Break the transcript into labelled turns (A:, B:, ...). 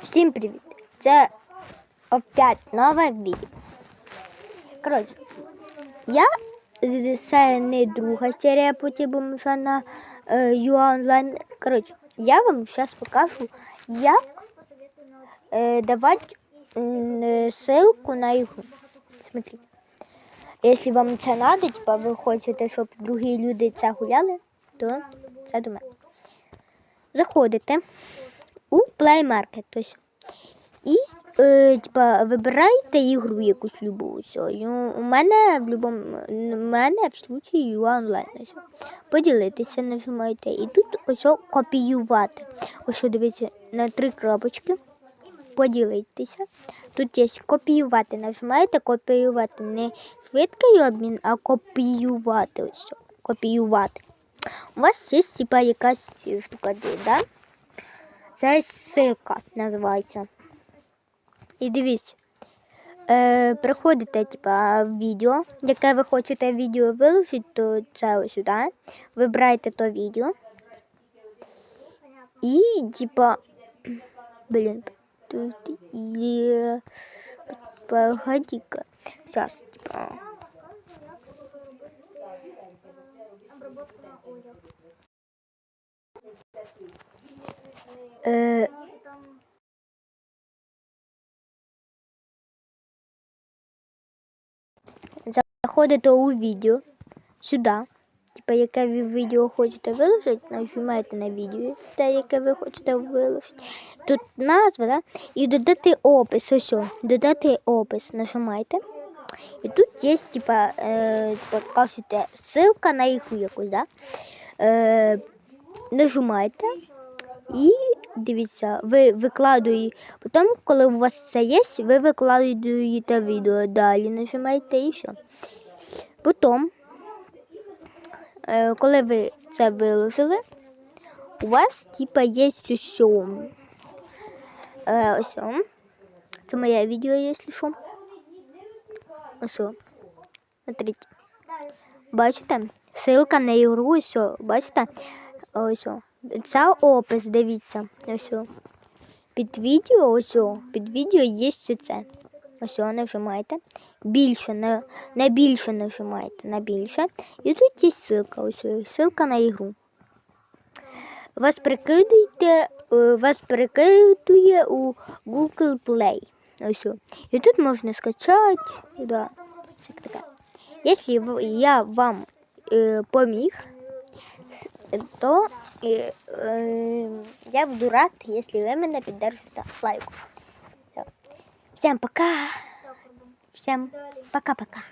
A: Всім привіт! Це опять нове відео. Коротше, я це не друга серія потім вже на е, UA онлайн. Коротше, я вам зараз покажу, як е, давати е, ссылку на ігру. Смотрите. Якщо вам це треба, типа ви хочете, щоб другі люди це гуляли, то це до мене. Заходите у Play Market. І е, типа, вибираєте ігру якусь любу. Все. У мене в любому мене в случаї онлайн. Ось. Поділитися нажимаєте. І тут ось копіювати. Ось дивіться на три крапочки. Поділитися. Тут є копіювати. Нажимаєте копіювати. Не швидкий обмін, а копіювати. Ось. Копіювати. У вас є типа якась штука, да? Це ссылка називається. І дивіться. Е, приходите, типа, в відео, яке ви хочете відео виложити, то це ось сюди. Вибираєте то відео. І, типа, блін, тут є. Погоди-ка. Сейчас, типа. Е, заходите у відео сюди. Типа, яке ви відео хочете виложити, нажимаєте на відео, те, яке ви хочете виложити. Тут назва, да? і додати опис. Ось, додати опис. Нажимаєте. І тут є, типа, е, кажете, ссылка на ігру якусь, да? Е, нажимаєте і дивіться, ви викладуєте. Потім, коли у вас це є, ви викладуєте відео. Далі нажимаєте і все. Потім, е, коли ви це виложили, у вас типа є ось. Е, ось. Це моє відео, якщо що. Ось. Смотрите. Бачите? Ссылка на ігру, ось. Бачите? Ось. Це опис, дивіться. Ось. Під відео, ось. Під відео є це. Ось нажимаєте. Більше, на, на більше нажимаєте, на більше. І тут є ссылка, ось ссылка на ігру. Вас прикидуєте, е, вас прикидує у Google Play. Ось. І тут можна скачати. Да. Якщо я вам е, поміг, то е, е, я буду рад, якщо ви мене піддержите лайком. Все. Всем пока. Всем пока-пока.